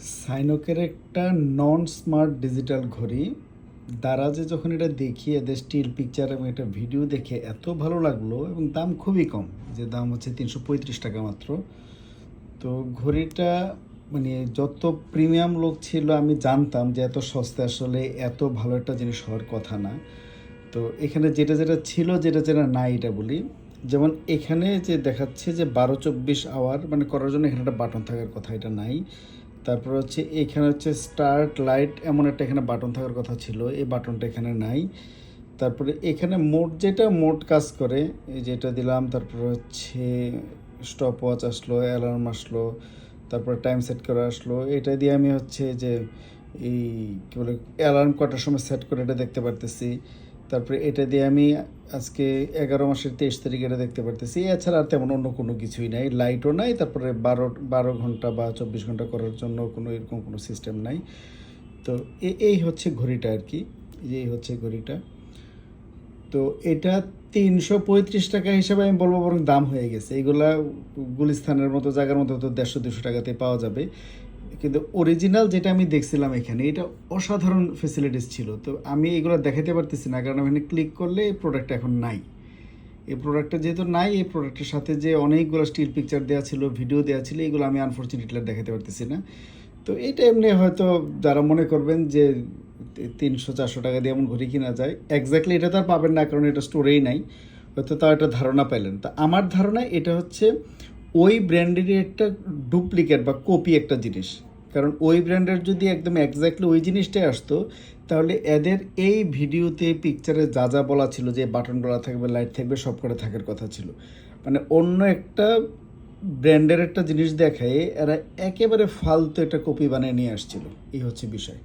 সাইনোকের একটা নন smart digital ঘড়ি দারাজে যখন এটা দেখি, এদের স্টিল পিকচার এবং একটা ভিডিও দেখে এত ভালো লাগল এবং দাম খুবই কম, যে দাম হচ্ছে তিনশো পঁয়ত্রিশ টাকা মাত্র। তো ঘড়িটা মানে যত প্রিমিয়াম লোক ছিল আমি জানতাম যে এত সস্তা আসলে এত ভালো একটা জিনিস হওয়ার কথা না। তো এখানে যেটা যেটা ছিল, যেটা যেটা নাই এটা বলি। যেমন এখানে যে দেখাচ্ছে যে বারো চব্বিশ আওয়ার মানে করার জন্য এখানে একটা বাটন থাকার কথা, এটা নাই। তারপর হচ্ছে এখানে হচ্ছে স্টার্ট লাইট এমন একটা এখানে বাটন থাকার কথা ছিল। এই বাটনটা এখানে নাই। তারপরে এখানে মোট যেটা মোট কাজ করে, এই যেটা দিলাম, তারপর হচ্ছে স্টপ ওয়াচ আসলো অ্যালার্ম আসলো, তারপরে টাইম সেট করা আসলো। এটা দিয়ে আমি হচ্ছে যে এই কী বলে অ্যালার্ম কটার সময় সেট করে এটা দেখতে পারতেছি। তারপরে এটা দিয়ে আমি আজকে এগারো মাসের তেইশ তারিখ এটা দেখতে পারতেছি। এছাড়া আর তেমন অন্য কোনো কিছুই নাই লাইটও নাই, তারপরে বারো বারো ঘণ্টা বা চব্বিশ ঘণ্টা করার জন্য কোনো এরকম কোনো সিস্টেম নাই। তো এই হচ্ছে ঘড়িটা আর কি, এই হচ্ছে ঘড়িটা। তো এটা তিনশো পঁয়ত্রিশ টাকা হিসাবে আমি বলব বরং দাম হয়ে গেছে। এইগুলা গুলিস্থানের মতো জায়গার মতো তো দেড়শো দুশো টাকাতে পাওয়া যাবে। কিন্তু অরিজিনাল যেটা আমি দেখছিলাম এখানে, এটা অসাধারণ ফেসিলিটিস ছিল। তো আমি এগুলো দেখাতে পারতেছি না, কারণ এখানে ক্লিক করলে এই প্রোডাক্ট এখন নাই। এই প্রোডাক্টটা যেহেতু নাই, এই প্রোডাক্টের সাথে যে অনেকগুলো স্টিল পিকচার দেওয়া ছিল ভিডিও দেওয়া ছিল, এগুলো আমি আনফর্চুনেটলি দেখাতে পারতেছি না। তো এটা এমনি হয়তো যারা মনে করবেন যে তিনশো, চারশো টাকা দিয়ে এমন ঘড়ি কিনা যায় এক্স্যাক্টলি এটা তো আর পাবেন না, কারণ এটা স্টোরেই নাই। হয়তো তাও একটা ধারণা পেলেন তা আমার ধারণা এটা হচ্ছে ওই ব্র্যান্ডেরই একটা ডুপ্লিকেট বা কপি একটা জিনিস। কারণ ওই ব্র্যান্ডের যদি একদম এক্স্যাক্টলি ওই জিনিসটাই আসতো, তাহলে এদের এই ভিডিওতে পিকচারে যা যা বলা ছিল যে বাটন বাটনগুলো থাকবে লাইট থাকবে, সব করে থাকার কথা ছিল। মানে অন্য একটা ব্র্যান্ডের একটা জিনিস দেখায়, এরা একেবারে ফালতু একটা কপি বানিয়ে নিয়ে আসছিল। এই হচ্ছে বিষয়।